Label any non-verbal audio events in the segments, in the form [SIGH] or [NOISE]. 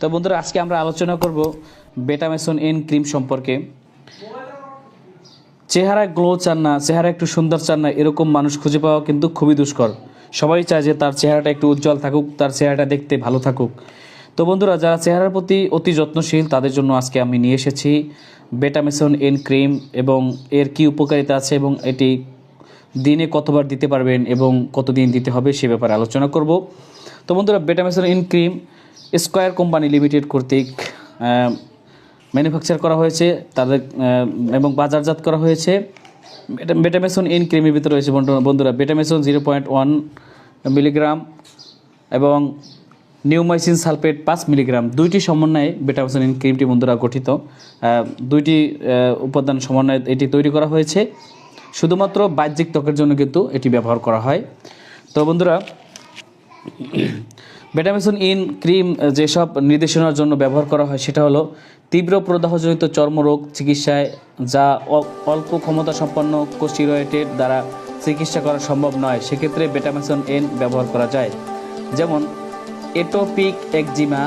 তো বন্ধুরা, আজকে আমরা আলোচনা করব বেটামেসন এন ক্রিম সম্পর্কে। চেহারায় গ্লো চান না, চেহারা একটু সুন্দর চান না, এরকম মানুষ খুঁজে পাওয়া কিন্তু খুবই দুষ্কর। সবাই চায় যে তার চেহারাটা একটু উজ্জ্বল থাকুক, তার চেহারাটা দেখতে ভালো থাকুক। তো বন্ধুরা, যারা চেহারার প্রতি অতি যত্নশীল, তাদের জন্য আজকে আমি নিয়ে এসেছি বেটামেসন এন ক্রিম এবং এর কি উপকারিতা আছে এবং এটি দিনে কতবার দিতে পারবেন এবং কতদিন দিতে হবে সে ব্যাপারে আলোচনা করব। তো বন্ধুরা, Betameson N cream Square company limited কর্তৃক ম্যানুফ্যাকচার করা হয়েছে, তাদের এবং বাজারজাত করা হয়েছে। বেটা- বেটামেসন ইন ক্রিমের ভিতরে রয়েছে বন্ধু- বন্ধুরা। Betamethasone zero point one milligram এবং নিউমাইসিন সালফেট পাঁচ মিলিগ্রাম। দুইটি সমন্বয়ে বেটামেসন ইন ক্রিমটি বন্ধুরা গঠিত। দুইটি উপাদান সমন্বয়ে এটি তৈরি করা হয়েছে। শুধুমাত্র বাহ্যিক ত্বকের জন্য কিন্তু এটি ব্যবহার করা হয়। তো বন্ধুরা বেটামেসন ইন ক্রিম যেসব নির্দেশনার জন্য ব্যবহার করা হয়, সেটা হলো তীব্র প্রদাহজনিত চর্মরোগ চিকিৎসায়, যা অল্প ক্ষমতা সম্পন্ন কোস্টিরয়েটের দ্বারা চিকিৎসা করা সম্ভব নয়। সেক্ষেত্রে বেটামেসন এন ব্যবহার করা যায়। যেমন এটোপিক একজিমা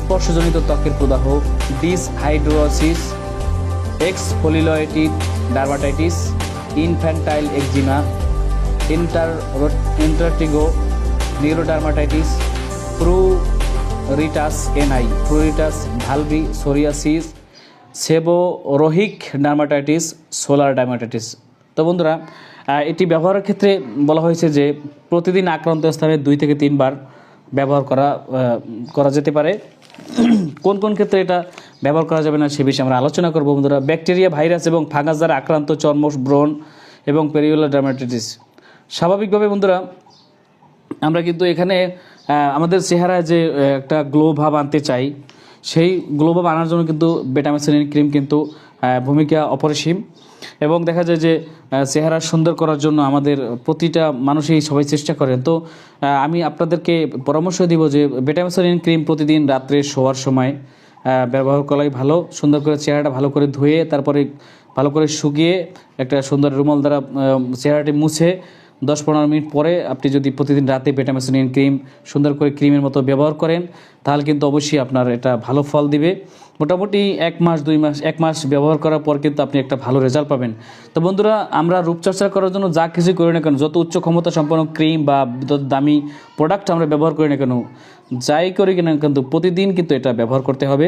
স্পর্শজনিত ত্বকের প্রদাহ dyshidrosis exfoliative dermatitis infantile eczema inter intertrigo neurodermatitis pruritus ani pruritus vulvae psoriasis seborrhoeic dermatitis solar dermatitis তো বন্ধুরা এটি ব্যবহারের ক্ষেত্রে বলা হয়েছে যে প্রতিদিন আক্রান্ত স্থানে দুই থেকে তিনবার ব্যবহার করা করা যেতে পারে। [CLEARS THROAT] কোন কোন ক্ষেত্রে এটা ব্যবহার করা যাবে না সে বিষয়ে আমরা আলোচনা করব বন্ধুরা। ব্যাকটেরিয়া, ভাইরাস এবং ফাঙ্গাস দ্বারা আক্রান্ত চর্ম ব্রণ এবং পেরিওলার ডার্মাটাইটিস স্বাভাবিকভাবে বন্ধুরা আমরা কিন্তু এখানে আমাদের চেহারায় যে একটা গ্লো ভাব আনতে চাই, সেই গ্লো ভাব আনার জন্য কিন্তু বেটামেসিন ক্রিম কিন্তু ভূমিকা অপরিসীম। এবং দেখা যায় যে চেহারা সুন্দর করার জন্য আমাদের প্রতিটা মানুষই সবাই চেষ্টা করেন। তো আমি আপনাদেরকে পরামর্শ দিব যে বেটামেসিন ক্রিম প্রতিদিন রাত্রে শোয়ার সময় ব্যবহার করাই ভালো। সুন্দর করে চেহারাটা ভালো করে ধুয়ে, তারপরে ভালো করে শুকিয়ে, একটা সুন্দর রুমাল দ্বারা চেহারাটি মুছে দশ পনেরো মিনিট পরে আপনি যদি প্রতিদিন রাতে বেটামেসিন ক্রিম, সুন্দর করে ক্রিমের মতো ব্যবহার করেন, তাহলে কিন্তু অবশ্যই আপনার এটা ভালো ফল দিবে। মোটামুটি এক মাস, দুই মাস, এক মাস ব্যবহার করার পর কিন্তু আপনি একটা ভালো রেজাল্ট পাবেন। তো বন্ধুরা, আমরা রূপচর্চা করার জন্য যা কিছু করি না কেন, যত উচ্চ ক্ষমতা সম্পন্ন ক্রিম বা যত দামি প্রোডাক্ট আমরা ব্যবহার করি না কেন, যাই করি কিনা কিন্তু প্রতিদিন কিন্তু এটা ব্যবহার করতে হবে।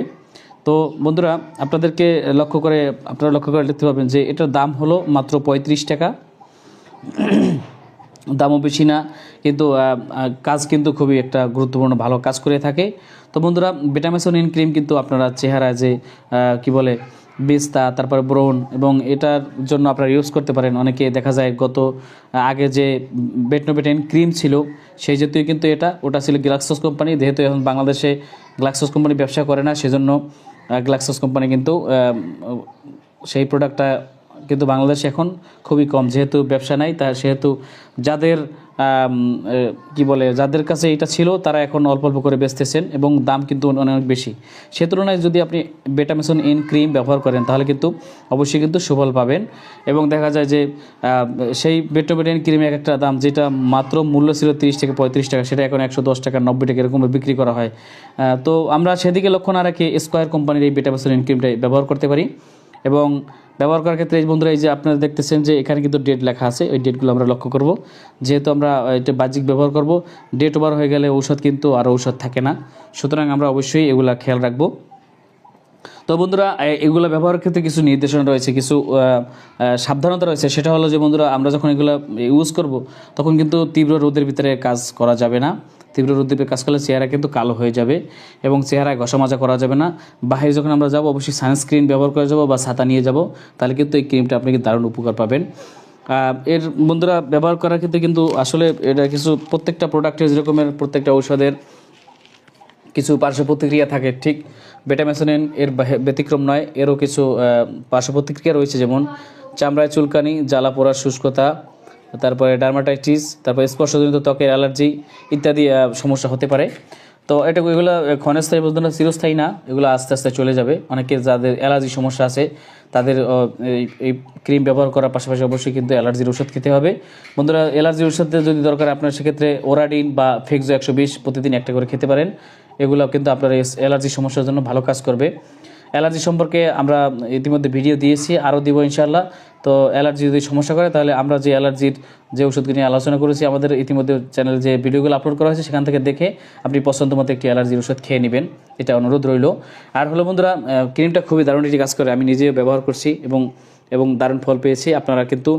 তো বন্ধুরা, আপনাদেরকে লক্ষ্য করে, আপনারা লক্ষ্য করে দেখতে পাবেন যে এটার দাম হলো মাত্র পঁয়ত্রিশ টাকা। দামও বেশি না, কিন্তু কাজ কিন্তু খুবই একটা গুরুত্বপূর্ণ ভালো কাজ করে থাকে। তো বন্ধুরা, বেটামেসন ইন ক্রিম কিন্তু আপনারা চেহারা যে কি বলে, বিস্তা, তারপর ব্রণ এবং এটার জন্য আপনারা ইউজ করতে পারেন। অনেকে দেখা যায় গত আগে যে বেটনোবেটেন ক্রিম ছিল, সেই জাতীয় কিন্তু এটা, ওটা ছিল গ্লাক্সোস কোম্পানি। যেহেতু এখন বাংলাদেশে গ্লাক্সোস কোম্পানি ব্যবসা করে না, সেজন্য গ্লাক্সোস কোম্পানি কিন্তু সেই প্রোডাক্টটা কিন্তু বাংলাদেশ এখন খুবই কম, যেহেতু ব্যবসা নাই, তা সেহেতু যাদের কি বলে, যাদের কাছে এটা ছিল, তারা এখন অল্প অল্প করে বেচতেছেন এবং দাম কিন্তু অনেক বেশি। সে তুলনায় যদি আপনি বেটামেসন ইন ক্রিম ব্যবহার করেন, তাহলে কিন্তু অবশ্যই কিন্তু সুফল পাবেন। এবং দেখা যায় যে সেই বেটোবেটেন ক্রিমের এক একটা দাম, যেটা মাত্র মূল্য ছিল তিরিশ থেকে পঁয়ত্রিশ টাকা, সেটা এখন একশো দশ টাকা, নব্বই টাকা এরকম বিক্রি করা হয়। তো আমরা সেদিকে লক্ষ্য না রেখে স্কোয়ার কোম্পানির এই বেটামেসন ইন ক্রিমটা ব্যবহার করতে পারি। এবং ব্যবহার করার ক্ষেত্রে এই বন্ধুরা, এই যে আপনারা দেখতেছেন যে এখানে কিন্তু ডেট লেখা আছে, ওই ডেটগুলো আমরা লক্ষ্য করব। যেহেতু আমরা এটা বাহ্যিক ব্যবহার করব ডেট ওভার হয়ে গেলে ঔষধ কিন্তু আর ঔষধ থাকে না। সুতরাং আমরা অবশ্যই এগুলা খেয়াল রাখব। তো বন্ধুরা এগুলো ব্যবহারের ক্ষেত্রে কিছু নির্দেশনা রয়েছে, কিছু সাবধানতা রয়েছে। সেটা হলো যে বন্ধুরা, আমরা যখন এগুলো ইউজ করব, তখন কিন্তু তীব্র রোদের ভিতরে কাজ করা যাবে না। তীব্র ভিতরে কাজ করলে চেহারা কিন্তু কালো হয়ে যাবে এবং চেহারায় ঘষা মাজা করা যাবে না। বাহিরে যখন আমরা যাব, অবশ্যই সানস্ক্রিন ব্যবহার করে যাব বা ছাতা নিয়ে যাব, তাহলে কিন্তু এই ক্রিমটা আপনি কিন্তু দারুণ উপকার পাবেন। এর বন্ধুরা, ব্যবহার করার ক্ষেত্রে কিন্তু আসলে এটা কিছু প্রত্যেকটা প্রোডাক্টের যেরকমের প্রত্যেকটা ঔষধের কিছু পার্শ্ব প্রতিক্রিয়া থাকে, ঠিক। বেটামেসোনিন এর ব্যতিক্রম নয়, এরও কিছু পার্শ্ব প্রতিক্রিয়া রয়েছে, যেমন চামড়ায় চুলকানি, জ্বালা পোড়া শুষ্কতা, তারপরে ডার্মাটাইটিস, তারপরে স্পর্শজনিত ত্বকের অ্যালার্জি ইত্যাদি সমস্যা হতে পারে। তো এটা এগুলো ক্ষণস্থায়ী না, চিরস্থায়ী না, এগুলো আস্তে আস্তে চলে যাবে। অনেকে যাদের অ্যালার্জি সমস্যা আছে, তাদের এই- এই ক্রিম ব্যবহার করার পাশাপাশি অবশ্যই কিন্তু অ্যালার্জির ওষুধ খেতে হবে। বন্ধুরা, অ্যালার্জির ওষুধ যদি দরকার, আপনার সেক্ষেত্রে ওরাডিন বা ফেক্সো একশো বিশ প্রতিদিন একটা করে খেতে পারেন। এগুলো কিন্তু আপনার অ্যালার্জি সমস্যার জন্য ভালো কাজ করবে। অ্যালার্জি সম্পর্কে আমরা ইতিমধ্যে ভিডিও দিয়েছি, আরও দিব ইনশাল্লাহ তো অ্যালার্জি যদি সমস্যা করে, তাহলে আমরা যে অ্যালার্জির যে ওষুধগুলি নিয়ে আলোচনা করেছি, আমাদের ইতিমধ্যে চ্যানেলে যে ভিডিওগুলো আপলোড করা হয়েছে, সেখান থেকে দেখে আপনি পছন্দ মতো একটি অ্যালার্জির ওষুধ খেয়ে নেবেন। এটা অনুরোধ রইল। আর হলো বন্ধুরা ক্রিমটা খুবই দারুণ একটি কাজ করে। আমি নিজেও ব্যবহার করছি এবং এবং দারুণ ফল পেয়েছি। আপনারা কিন্তু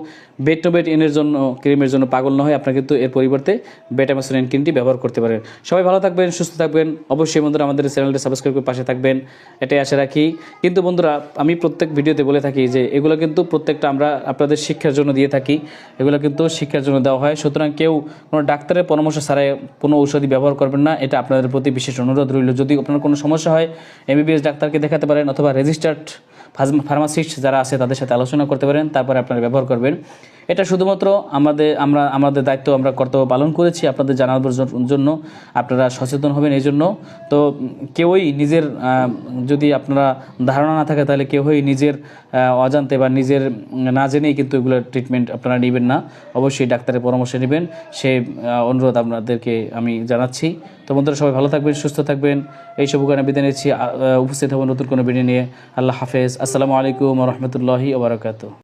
বেড টু বেড এনের জন্য, ক্রিমের জন্য পাগল না হয় আপনারা কিন্তু এর পরিবর্তে বেটামেসোনিন ক্রিমটি ব্যবহার করতে পারেন। সবাই ভালো থাকবেন, সুস্থ থাকবেন। অবশ্যই বন্ধুরা আমাদের চ্যানেলটি সাবস্ক্রাইব করে পাশে থাকবেন। এটাই আশা রাখি। কিন্তু বন্ধুরা, আমি প্রত্যেক ভিডিওতে বলে থাকি যে এগুলো কিন্তু প্রত্যেকটা আমরা আপনাদের শিক্ষার জন্য দিয়ে থাকি। এগুলো কিন্তু শিক্ষার জন্য দেওয়া হয়। সুতরাং কেউ কোনো ডাক্তারের পরামর্শ ছাড়াই কোনো ঔষধি ব্যবহার করবেন না। এটা আপনাদের প্রতি বিশেষ অনুরোধ রইল। যদি আপনার কোনো সমস্যা হয় এমবিবিএস ডাক্তারকে দেখাতে পারেন অথবা রেজিস্টার্ড ফার্মাসিস্ট যারা আছে তাদের সাথে আলোচনা করতে পারেন, তারপরে আপনারা ব্যবহার করবেন। এটা শুধুমাত্র আমাদের, আমরা, আমাদের দায়িত্ব, আমরা কর্তব্য পালন করেছি আপনাদের জানানোর জন্য। আপনারা সচেতন হবেন এই জন্য। তো কেউই নিজের যদি আপনারা ধারণা না থাকে, তাহলে কেউই নিজের অজান্তে বা নিজের না জেনেই কিন্তু এগুলো ট্রিটমেন্ট আপনারা নেবেন না। অবশ্যই ডাক্তারের পরামর্শ নেবেন। সে অনুরোধ আপনাদেরকে আমি জানাচ্ছি। তো বন্ধুরা, সবাই ভালো থাকবেন, সুস্থ থাকবেন। এইসব গানে বিদায় নিচ্ছি। উপস্থিত হব নতুন কোনো ভিডিও নিয়ে। আল্লাহ হাফেজ। আসসালামু আলাইকুম রহমতুল্লাহি ওবরাকাতু